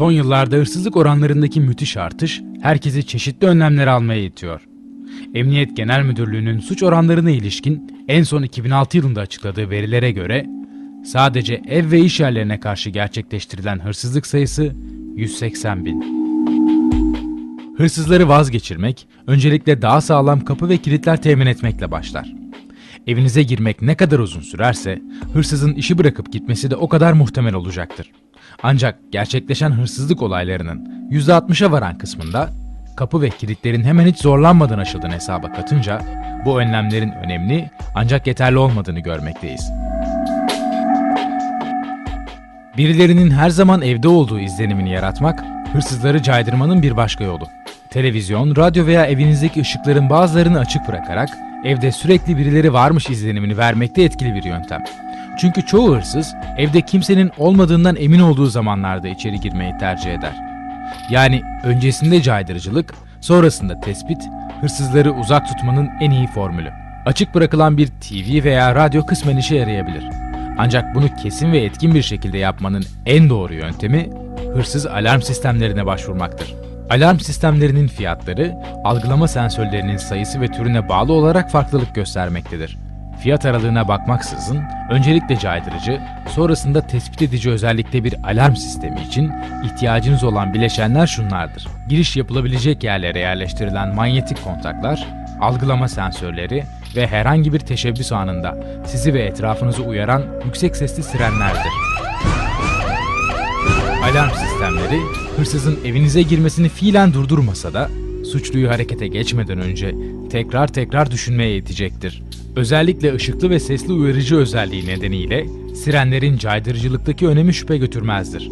Son yıllarda hırsızlık oranlarındaki müthiş artış herkesi çeşitli önlemler almaya itiyor. Emniyet Genel Müdürlüğü'nün suç oranlarına ilişkin en son 2006 yılında açıkladığı verilere göre sadece ev ve iş yerlerine karşı gerçekleştirilen hırsızlık sayısı 180 bin. Hırsızları vazgeçirmek, öncelikle daha sağlam kapı ve kilitler temin etmekle başlar. Evinize girmek ne kadar uzun sürerse, hırsızın işi bırakıp gitmesi de o kadar muhtemel olacaktır. Ancak gerçekleşen hırsızlık olaylarının %60'a varan kısmında kapı ve kilitlerin hemen hiç zorlanmadan aşıldığını hesaba katınca bu önlemlerin önemli ancak yeterli olmadığını görmekteyiz. Birilerinin her zaman evde olduğu izlenimini yaratmak, hırsızları caydırmanın bir başka yolu. Televizyon, radyo veya evinizdeki ışıkların bazılarını açık bırakarak evde sürekli birileri varmış izlenimini vermekte etkili bir yöntem. Çünkü çoğu hırsız evde kimsenin olmadığından emin olduğu zamanlarda içeri girmeyi tercih eder. Yani öncesinde caydırıcılık, sonrasında tespit, hırsızları uzak tutmanın en iyi formülü. Açık bırakılan bir TV veya radyo kısmen işe yarayabilir. Ancak bunu kesin ve etkin bir şekilde yapmanın en doğru yöntemi hırsız alarm sistemlerine başvurmaktır. Alarm sistemlerinin fiyatları, algılama sensörlerinin sayısı ve türüne bağlı olarak farklılık göstermektedir. Fiyat aralığına bakmaksızın öncelikle caydırıcı, sonrasında tespit edici özellikte bir alarm sistemi için ihtiyacınız olan bileşenler şunlardır. Giriş yapılabilecek yerlere yerleştirilen manyetik kontaklar, algılama sensörleri ve herhangi bir teşebbüs anında sizi ve etrafınızı uyaran yüksek sesli sirenlerdir. Alarm sistemleri hırsızın evinize girmesini fiilen durdurmasa da suçluyu harekete geçmeden önce tekrar tekrar düşünmeye itecektir. Özellikle ışıklı ve sesli uyarıcı özelliği nedeniyle sirenlerin caydırıcılıktaki önemi şüphe götürmezdir.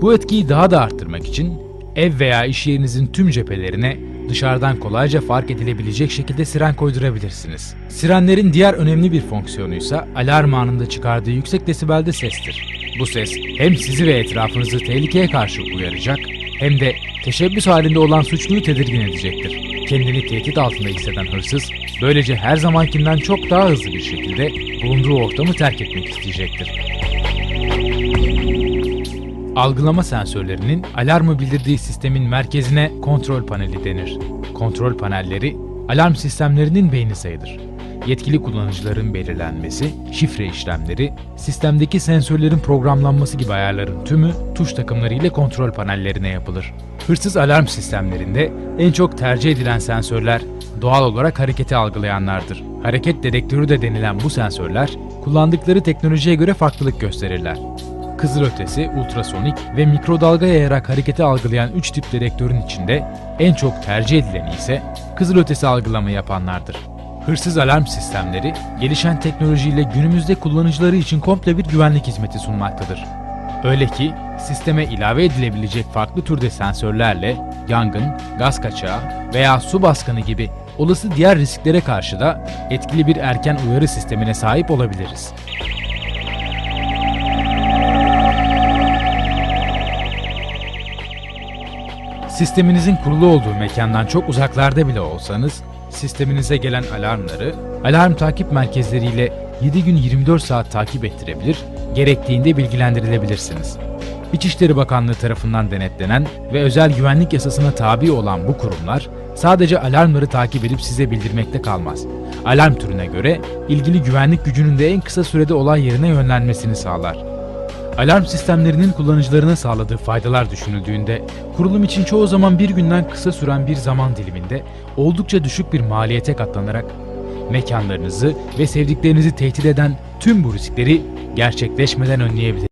Bu etkiyi daha da arttırmak için ev veya iş yerinizin tüm cephelerine dışarıdan kolayca fark edilebilecek şekilde siren koydurabilirsiniz. Sirenlerin diğer önemli bir fonksiyonu ise alarm anında çıkardığı yüksek desibelde sestir. Bu ses hem sizi ve etrafınızı tehlikeye karşı uyaracak hem de teşebbüs halinde olan suçluyu tedirgin edecektir. Kendini tehdit altında hisseden hırsız böylece her zamankinden çok daha hızlı bir şekilde bulunduğu ortamı terk etmek isteyecektir. Algılama sensörlerinin alarmı bildirdiği sistemin merkezine kontrol paneli denir. Kontrol panelleri alarm sistemlerinin beyni sayılır. Yetkili kullanıcıların belirlenmesi, şifre işlemleri, sistemdeki sensörlerin programlanması gibi ayarların tümü tuş takımları ile kontrol panellerine yapılır. Hırsız alarm sistemlerinde en çok tercih edilen sensörler doğal olarak hareketi algılayanlardır. Hareket dedektörü de denilen bu sensörler kullandıkları teknolojiye göre farklılık gösterirler. Kızılötesi, ultrasonik ve mikrodalga yayarak hareketi algılayan 3 tip dedektörün içinde en çok tercih edileni ise kızılötesi algılama yapanlardır. Hırsız alarm sistemleri gelişen teknolojiyle günümüzde kullanıcıları için komple bir güvenlik hizmeti sunmaktadır. Öyle ki sisteme ilave edilebilecek farklı türde sensörlerle yangın, gaz kaçağı veya su baskını gibi olası diğer risklere karşı da etkili bir erken uyarı sistemine sahip olabiliriz. Sisteminizin kurulu olduğu mekandan çok uzaklarda bile olsanız, sisteminize gelen alarmları alarm takip merkezleriyle 7 gün 24 saat takip ettirebilir, gerektiğinde bilgilendirilebilirsiniz. İçişleri Bakanlığı tarafından denetlenen ve özel güvenlik yasasına tabi olan bu kurumlar sadece alarmları takip edip size bildirmekte kalmaz. Alarm türüne göre ilgili güvenlik gücünün de en kısa sürede olay yerine yönlenmesini sağlar. Alarm sistemlerinin kullanıcılarına sağladığı faydalar düşünüldüğünde, kurulum için çoğu zaman bir günden kısa süren bir zaman diliminde oldukça düşük bir maliyete katlanarak mekanlarınızı ve sevdiklerinizi tehdit eden tüm bu riskleri gerçekleşmeden önleyebilir.